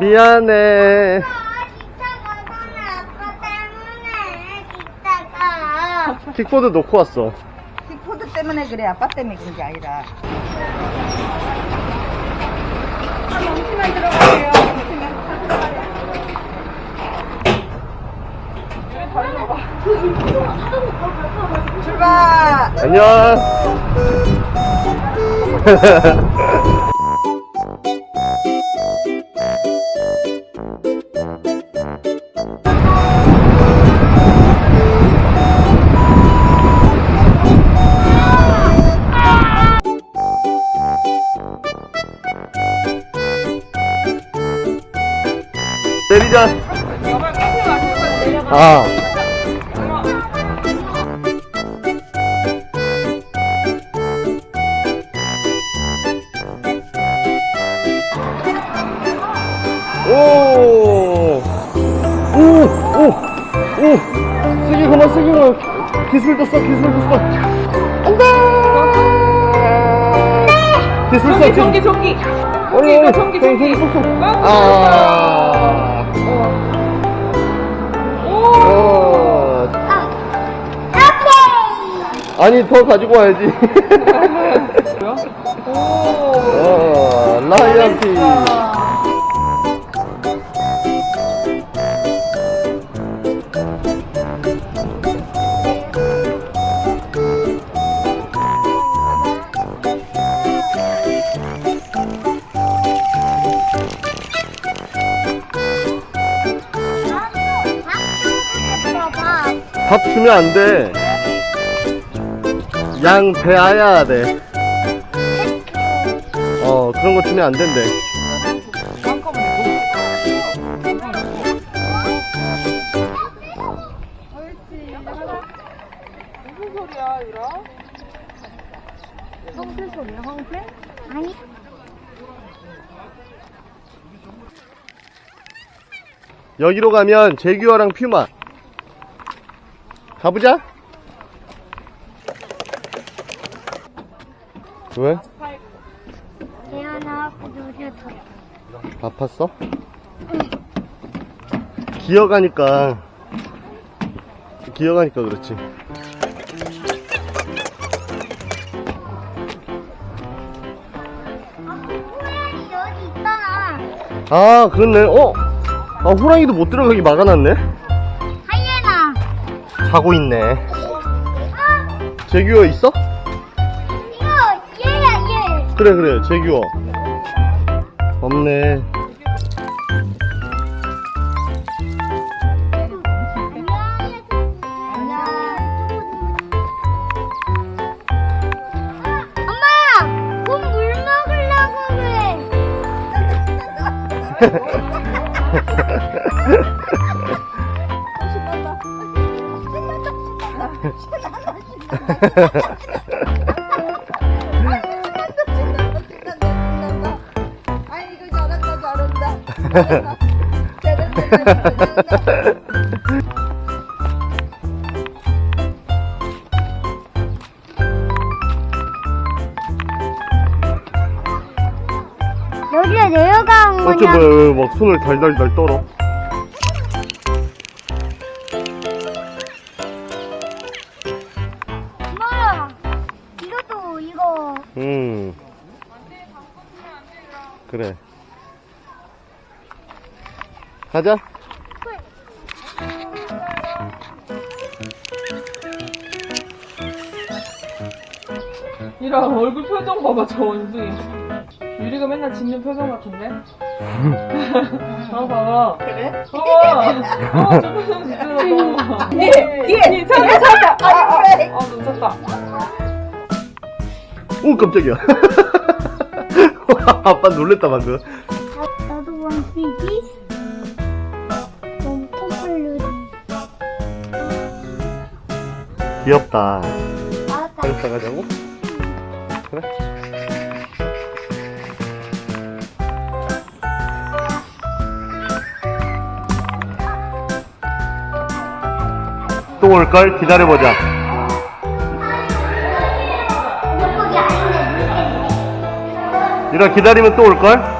미안해. 킥보드 놓고 왔어. 킥보드 때문에 그래 아빠 때문에 그런 게 아니라 잠시만 들어가세요 출발 안녕. 내리자. 아. 오! 쓰기 그만 쓰기 그만 기술 떴어 기술 떴어 안돼 기술 떴어 전기, 전기, 전기. 전기, 전기, 전기. 떴어 아. 아 오. 어. 아니 더 가지고 와야지 뭐야? 오. 어, 라이언티 주면 안 돼. 양 배아야 돼. 어, 그런 거 주면 안 된대. 여기로 가면 제규어랑 퓨마. 가보자. 왜? 태어나고 노려서 아팠어? 기어가니까. 기어가니까 그렇지. 호랑이 여기 있잖아 아, 그렇네. 어? 아, 호랑이도 못 들어가게 막아놨네? 자고 있네. 아 제규어 있어? 이거 얘야 얘 그래, 그래. 제규어. 없네. 엄마! 곰 물 먹으려고 그래. 여기에 내려간 어째 거냐? 뭐야, 왜 막 손을 달달달 떨어. 음. 그래. 가자. 유라, 얼굴 표정 봐봐, 저 원숭이. 유리가 맨날 짓는 표정 같은데? 어, 봐봐. 그래? 봐봐. 어, 저 표정 진짜 봐. 뒤에 뒤에 찾았다, 찾았다. 아, 그래. 아, 놓쳤다. 오, 깜짝이야. 아빠 놀랬다, 방금. 나도 원피기 너무 컴플루리 귀엽다. 알았다 가졌다 가자고? 그래? 또 올걸? 기다려보자. 유라 기다리면 또 올걸?